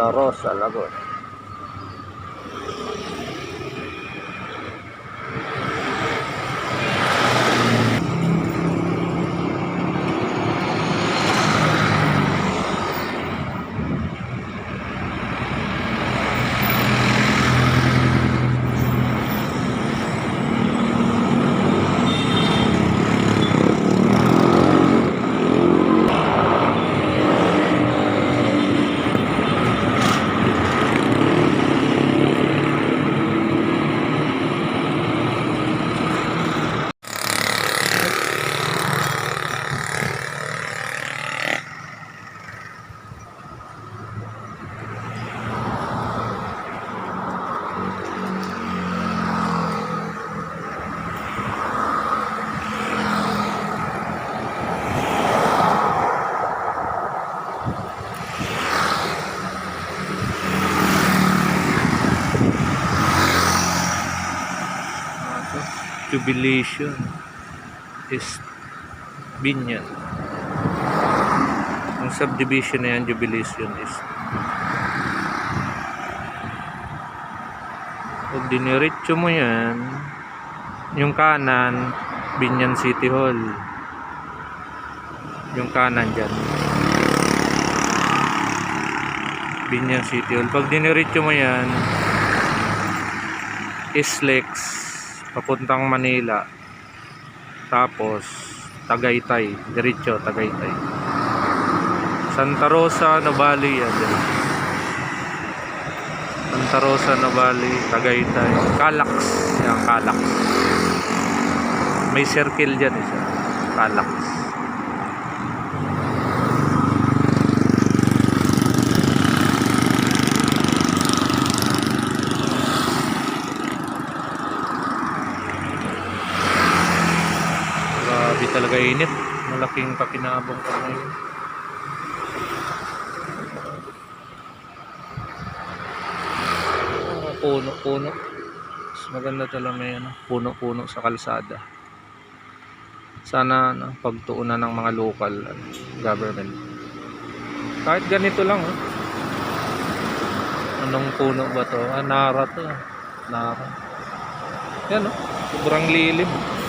Santa Rosa, Laguna. Jubilation is Binyan. Ang subdivision na yan, Jubilation is Pag diniretso mo yan, yung kanan, Binyan City Hall. Yung kanan dyan. Binyan City Hall. Pag diniretso mo yan, Islex, papuntang Manila. Tapos, Tagaytay. Diretso, Tagaytay. Santa Rosa, Novali, yan. Santa Rosa, Novali, Tagaytay. Calax. Yan, Calax. May circle dyan isa. Calax. Grabe talaga init. Malaking pakinabang pa ngayon. Puno-puno. Maganda talaga may ano, puno-puno sa kalsada. Sana ano, pagtuunan ng mga local ano, government. Kahit ganito lang. Oh. Anong puno ba to? Ah, nara to. Nara. Yan oh. Sobrang lilim.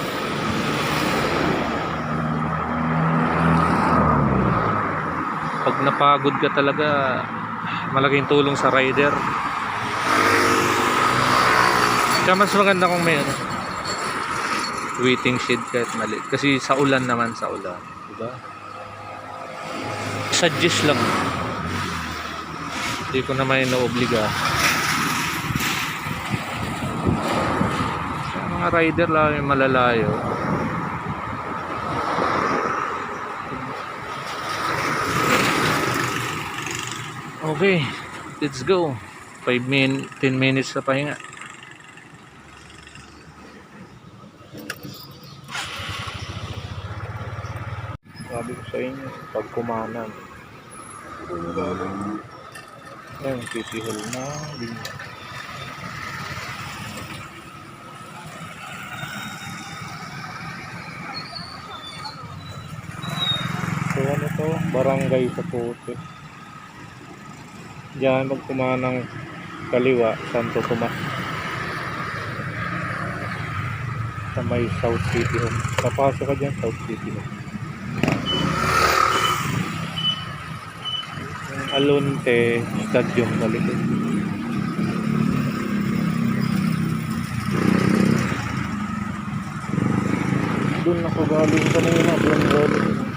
Pag napagod ka talaga malaking tulong sa rider. Kaya mas maganda kung may ano, waiting shed kahit maliit. Kasi sa ulan naman sa ulan diba? Suggest lang. Hindi ko naman inaobliga mga rider lang yung malalayo Okay, let's go. 5 min 10 minutes na pahinga. Sabi ko sa inyo, pag kumanan. Ayan, titihol na. Linya. So ano to? Barangay sa Puti. Diyan pag kumanang kaliwa, Santo Tomas. Sa may South City Home. Papasok ka dyan, South City Home. Yung Alunte Stadium sa likod. Doon ako galing kanina, doon galing.